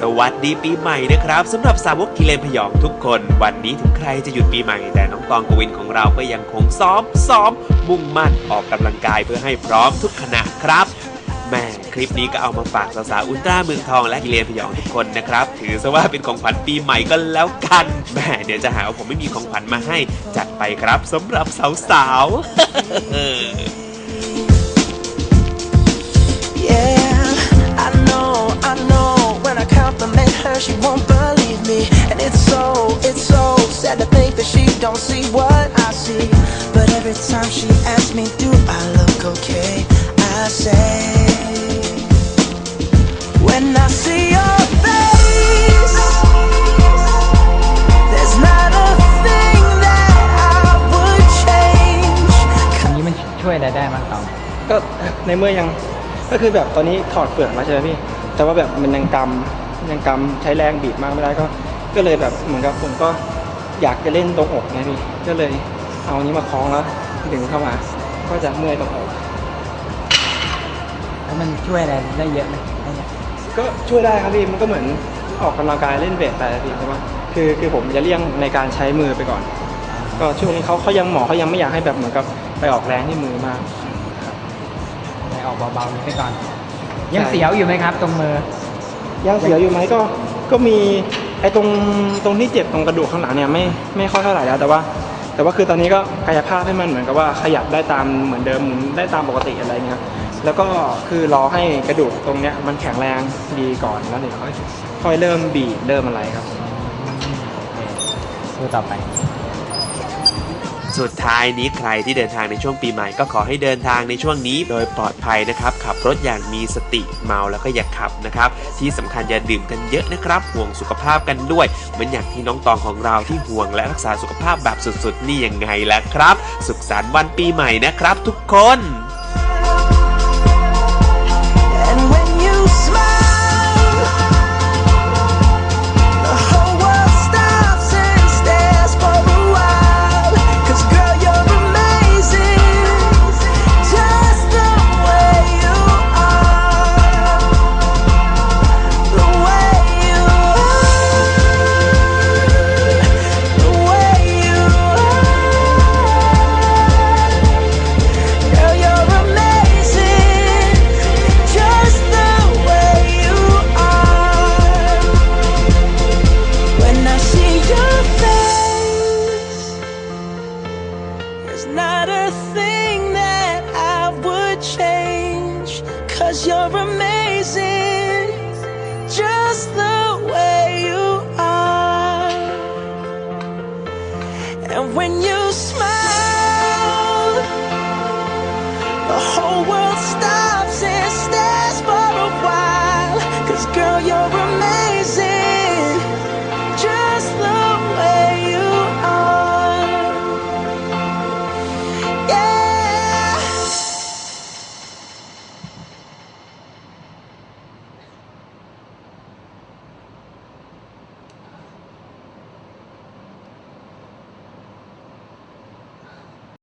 สวัสดีปีใหม่นะครับสำหรับสาวกกิเลนพยองทุกคน วันนี้ถึงใครจะหยุดปีใหม่ แต่น้องตองกวินของเราก็ยังคงซ้อมซ้อม มุ่งมั่นออกกำลังกายเพื่อให้พร้อมทุกขณะครับแม่คลิปนี้ก็เอามาฝากสาวๆอุลตร้าเมืองทองและกิเลนพยองทุกคนนะครับ ถือซะว่าเป็นของขวัญปีใหม่ก็แล้วกันแม่เดี๋ยวจะหาว่าผมไม่มีของขวัญมาให้จัดไปครับสำหรับสาวๆ don't see what I see. But every time she asks me, do I look okay? I say, when I see your face, there's not a thing that I would change. อันนี้มันช่วยอะไรได้บ้างตองก็ในเมื่อยังก็คือแบบตอนนี้ถอดเปลือกมาใช่ไหมพี่ แต่ว่าแบบมันยังกำยังกำใช้แรงบีบมากไม่ได้ก็ ก็เลยแบบเหมือนกับผมก็ อยากจะเล่นตรงอกไงพี่ก็เลยเอาอันนี้มาคล้องแล้วดึงเข้ามา ก็จะเมื่อยตรงอกแล้วมันช่วยอะไรได้เยอะไหมได้เยอะก็ช่วยได้ครับพี่มันก็เหมือนออกกำลังกายเล่นเวทไปอะพี่ใช่ปะคือคือผมจะเลี่ยงในการใช้มือไปก่อน ก็ช่วงนี้เขาเขายังหมอเขายังไม่อยากให้แบบเหมือนกับไปออกแรงที่มือมากไปออกเบาๆนี้ไปก่อน ยังเสียวอยู่ไหมครับ ตรงมือ ยังเสียอยู่ไหมก็ก็มี ไอ้ตรงตรงที่เจ็บตรงกระดูกข้างหลังเนี่ยไม่ไม่ค่อยเท่าไหร่แล้วแต่ว่า แต่ว่าคือตอนนี้ก็กายภาพให้มันเหมือนกับว่าขยับได้ตามเหมือนเดิมหมุนได้ตามปกติอะไรเงี้ยแล้วก็คือรอให้กระดูกตรงเนี้ยมันแข็งแรงดีก่อนแล้วเดี๋ยวค่อยค่อยเริ่มบีบเริ่มอะไรครับ สู้ต่อไป สุดท้ายนี้ใครที่เดินทางในช่วงปีใหม่ ก็ขอให้เดินทางในช่วงนี้ โดยปลอดภัยนะครับ ขับรถอย่างมีสติเมาแล้วก็อย่าขับนะครับ ที่สำคัญอย่าดื่มกันเยอะนะครับ ห่วงสุขภาพกันด้วยเหมือนอย่างที่น้องตองของเราที่ห่วงและรักษาสุขภาพแบบสุดๆ นี่ยังไงล่ะครับ สุขสันต์วันปีใหม่นะครับ ทุกคน Cause you're amazing, just the way you are. And when you smile, the whole world